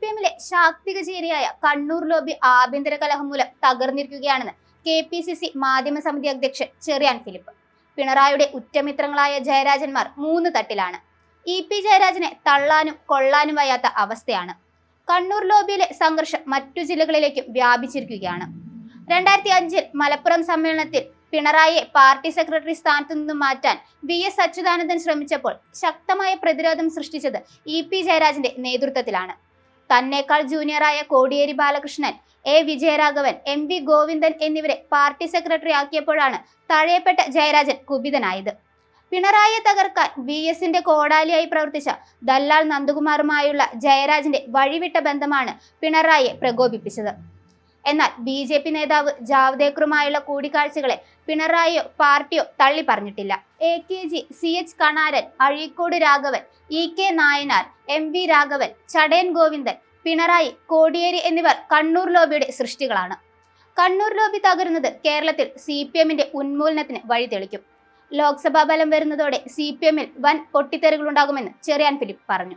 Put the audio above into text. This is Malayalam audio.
പി എമ്മിലെ ശാക്തിക ചേരിയായ കണ്ണൂർ ലോബി ആഭ്യന്തര കലഹം മൂലം തകർന്നിരിക്കുകയാണെന്ന് കെ പി സി സി മാധ്യമ സമിതി അധ്യക്ഷൻ ചെറിയാൻ ഫിലിപ്പ്. പിണറായിയുടെ ഉറ്റമിത്രങ്ങളായ ജയരാജന്മാർ മൂന്ന് തട്ടിലാണ്. ഇ പി ജയരാജനെ തള്ളാനും കൊള്ളാനും വയ്യാത്ത അവസ്ഥയാണ്. കണ്ണൂർ ലോബിയിലെ സംഘർഷം മറ്റു ജില്ലകളിലേക്കും വ്യാപിച്ചിരിക്കുകയാണ്. രണ്ടായിരത്തി അഞ്ചിൽ മലപ്പുറം സമ്മേളനത്തിൽ പിണറായിയെ പാർട്ടി സെക്രട്ടറി സ്ഥാനത്തു നിന്നും മാറ്റാൻ വി എസ് അച്യുതാനന്ദൻ ശ്രമിച്ചപ്പോൾ ശക്തമായ പ്രതിരോധം സൃഷ്ടിച്ചത് ഇ പി ജയരാജന്റെ നേതൃത്വത്തിലാണ്. തന്നേക്കാൾ ജൂനിയറായ Kodiyeri Balakrishnan A. Vijayaraghavan M. V. Govindan എന്നിവരെ പാർട്ടി സെക്രട്ടറി ആക്കിയപ്പോഴാണ് തഴയപ്പെട്ട ജയരാജൻ കുപിതനായത്. പിണറായിയെ തകർക്കാൻ വി. എസിന്റെ കോടാലിയായി പ്രവർത്തിച്ച ദല്ലാൽ നന്ദകുമാറുമായുള്ള ജയരാജന്റെ വഴിവിട്ട ബന്ധമാണ് പിണറായിയെ പ്രകോപിപ്പിച്ചത്. എന്നാൽ ബി ജെ പി നേതാവ് ജാവ്ദേക്കറുമായുള്ള കൂടിക്കാഴ്ചകളെ പിണറായിയോ പാർട്ടിയോ തള്ളി പറഞ്ഞിട്ടില്ല A K G C H Kanaran Azhikode Raghavan E K Nayanar M V Raghavan Chadayan Govindan Pinarayi Kodiyeri എന്നിവർ കണ്ണൂർ ലോബിയുടെ സൃഷ്ടികളാണ്. കണ്ണൂർ ലോബി തകരുന്നത് കേരളത്തിൽ സി പി എമ്മിന്റെ ഉന്മൂലനത്തിന് വഴിതെളിക്കും. ലോക്സഭാ ബലം വരുന്നതോടെ സി പി എമ്മിൽ വൻ പൊട്ടിത്തെറികളുണ്ടാകുമെന്ന് ചെറിയാൻ ഫിലിപ്പ് പറഞ്ഞു.